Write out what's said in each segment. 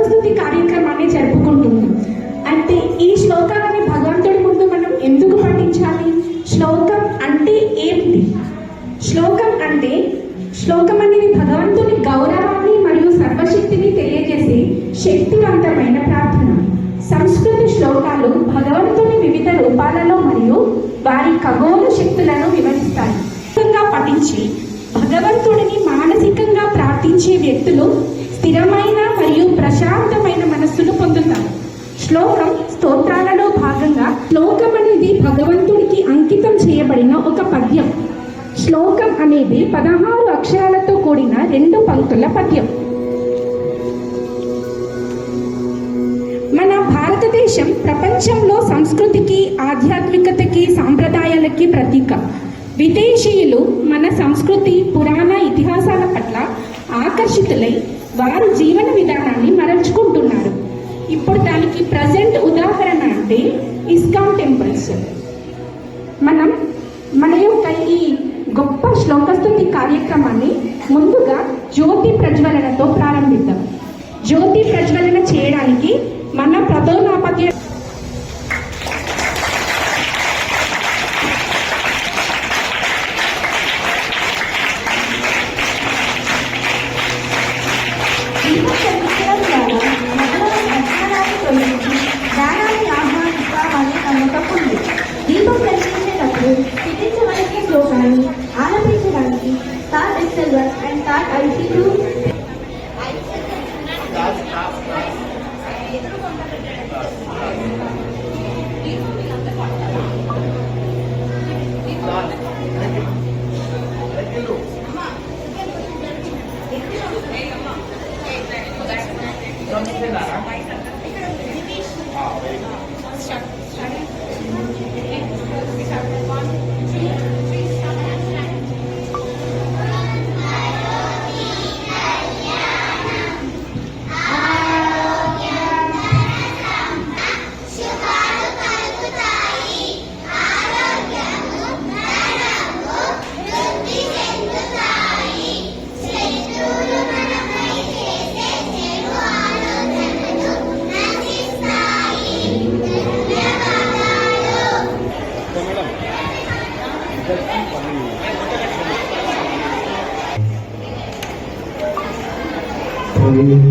ఈ కార్యక్రమాన్ని జరుపుకుంటుంది. అంటే ఈ శ్లోకాలని భగవంతుడి ముందు మనం ఎందుకు పఠించాలి? శ్లోకం అంటే ఏమిటి శ్లోకం అంటే శ్లోకం అనేది భగవంతుని గౌరవాన్ని మరియు సర్వశక్తిని తెలియజేసే శక్తివంతమైన ప్రార్థన. సంస్కృతి శ్లోకాలు భగవంతుని వివిధ రూపాలలో మరియు వారి ఖగోళ శక్తులను వివరిస్తాయి. పఠించి భగవంతుడిని మానసికంగా ప్రార్థించే వ్యక్తులు స్థిరమైన మరియు ప్రశాంతమైన మనస్సును పొందుతారు. శ్లోకం స్తోత్రాలలో భాగంగా శ్లోకం అనేది భగవంతుడికి అంకితం చేయబడిన ఒక పద్యం. శ్లోకం అనేది పదహారు అక్షరాలతో కూడిన రెండు పంక్తుల పద్యం. మన భారతదేశం ప్రపంచంలో సంస్కృతికి ఆధ్యాత్మికతకి సాంప్రదాయాలకి ప్రతీక. విదేశీయులు మన సంస్కృతి పురాణ ఇతిహాసాల పట్ల ఆకర్షితులై వారి జీవన విధానాన్ని మరల్చుకుంటున్నారు. ఇప్పుడు దానికి ప్రజెంట్ ఉదాహరణ అంటే ఇస్కాన్ టెంపుల్స్. మనం మన యొక్క ఈ గొప్ప శ్లోకస్తుంది కార్యక్రమాన్ని ముందుగా జ్యోతి ప్రజ్వలనతో ప్రారంభిద్దాం. జ్యోతి ప్రజ్వలన చేయడానికి మన ప్రథోనాపత్య thought excel one and thought IC two ప్రతిరోజు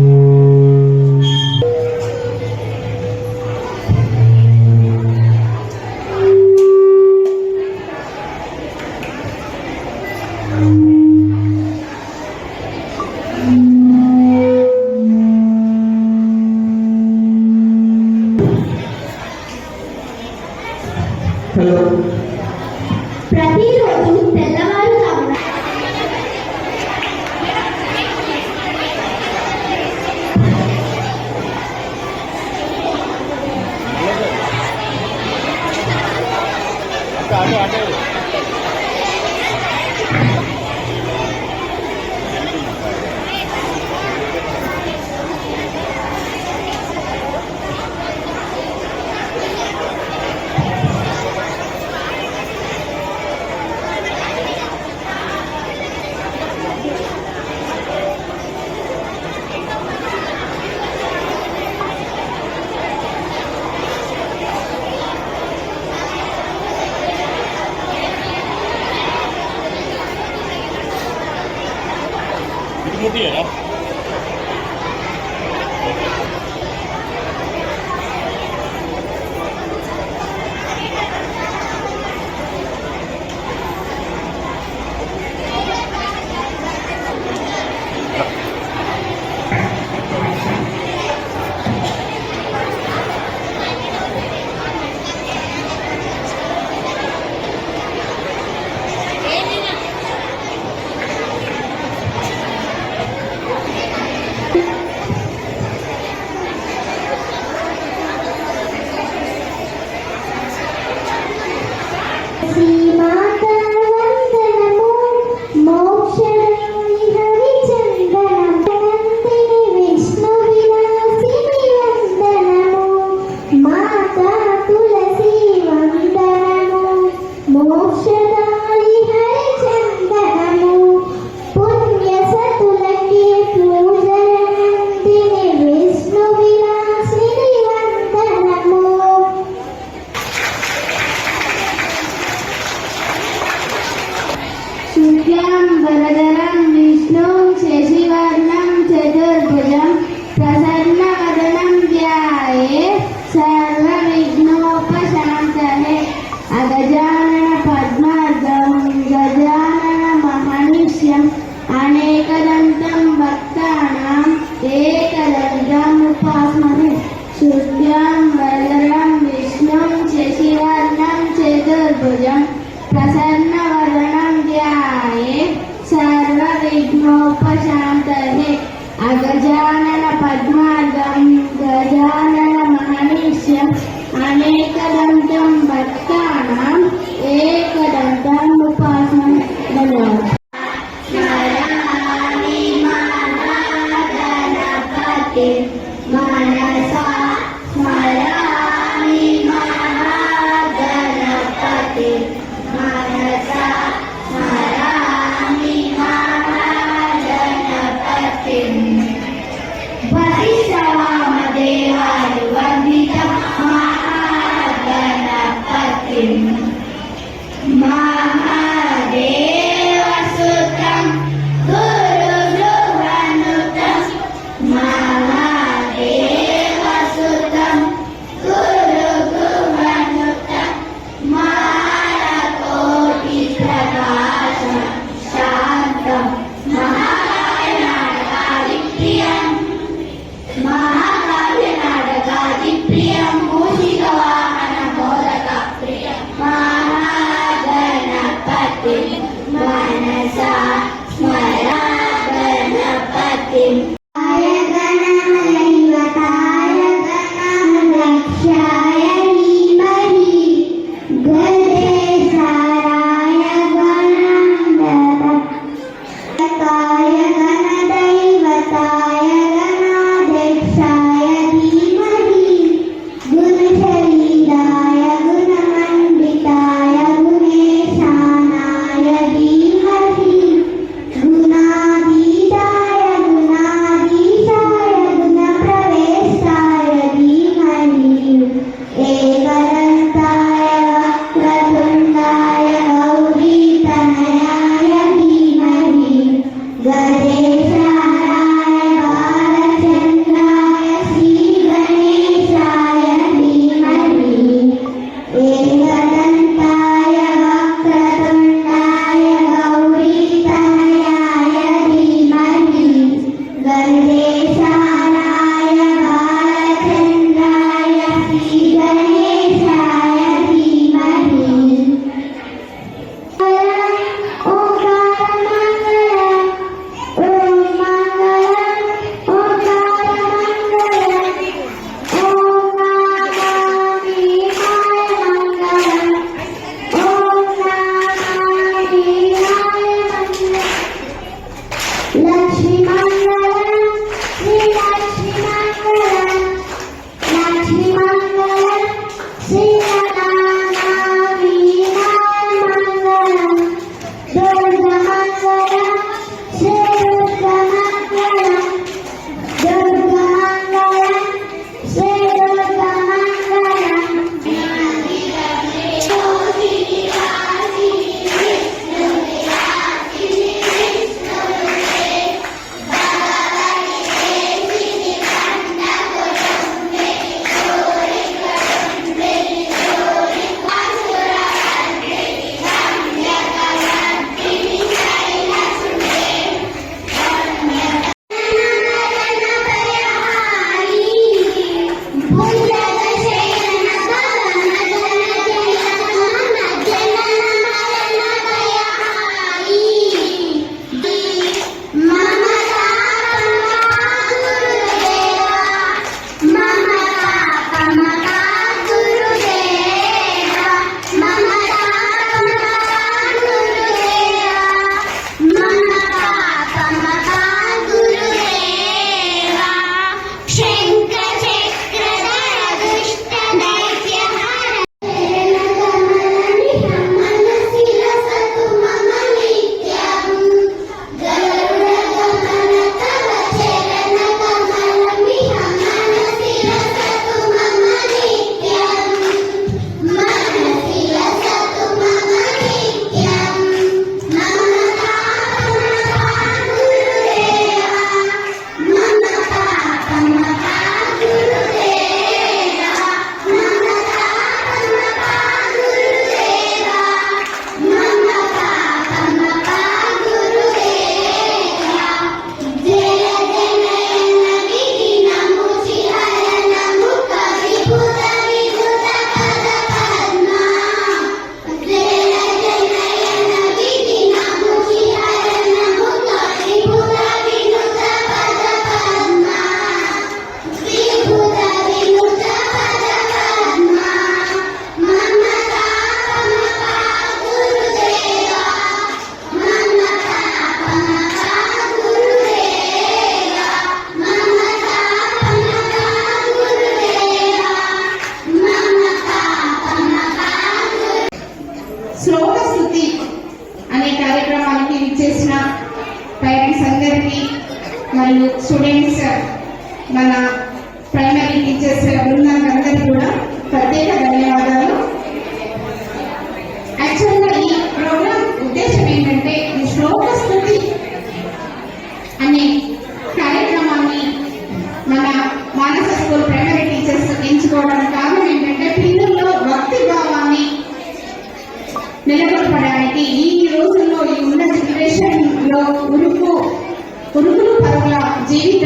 मनसा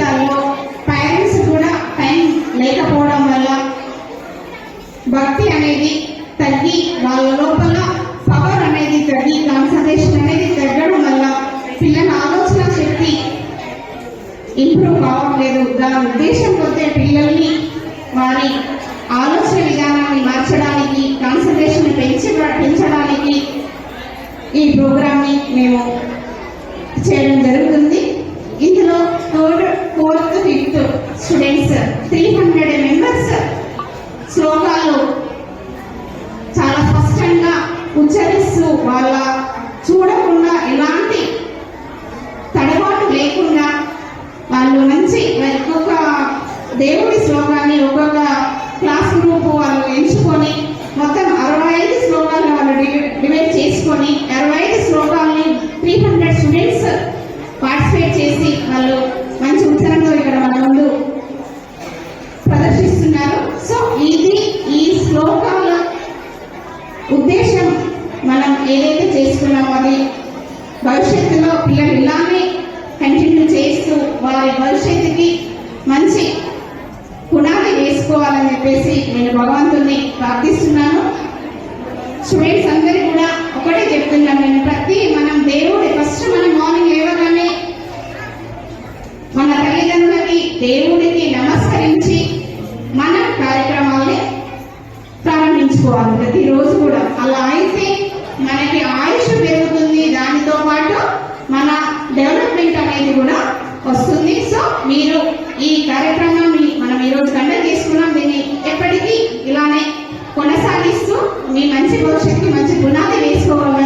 జీవితాల్లో పేరెంట్స్ కూడా టైం లేకపోవడం వల్ల భక్తి అనేది తగ్గి వాళ్ళ లోపల పవర్ అనేది తగ్గి కాన్సన్ట్రేషన్ అనేది తగ్గడం వల్ల పిల్లల ఆలోచన శక్తి ఇంప్రూవ్ కావట్లేదు. దాని ఉద్దేశం కొద్దే పిల్లల్ని వారి ఆలోచన విధానాన్ని మార్చడానికి కాన్సన్ట్రేషన్ పెంచి పెంచడానికి ఈ ప్రోగ్రామ్ని మేము చేయడం students స్టూడెంట్స్ అందరూ కూడా ఒకటే చెప్తున్నాను నేను. ప్రతి మనం దేవుడి ఫస్ట్ మనం మార్నింగ్ లేవగానే మన తల్లిదండ్రులకి దేవుడికి నమస్కరించి మన కార్యక్రమాల్ని ప్రారంభించుకోవాలి ప్రతిరోజు కూడా. అలా అయితే మనకి ఆయుష్ పెరుగుతుంది. దానితో పాటు మన డెవలప్మెంట్ అనేది కూడా వస్తుంది. సో మీరు ఈ కార్యక్రమాన్ని మనం ఈరోజు కండక్ట్ చేసుకున్నాం దీన్ని ఎప్పటికీ ఇలానే కొనసాగ మీ మంచి భవిష్యత్తుకి మంచి పునాది వేసుకోవాలి